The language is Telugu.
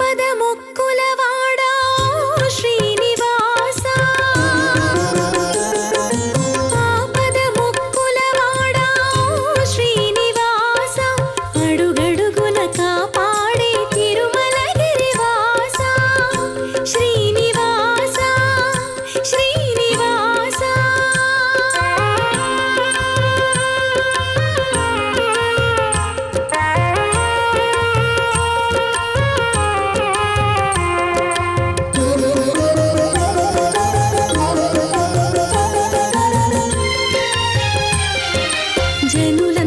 పదము 前路。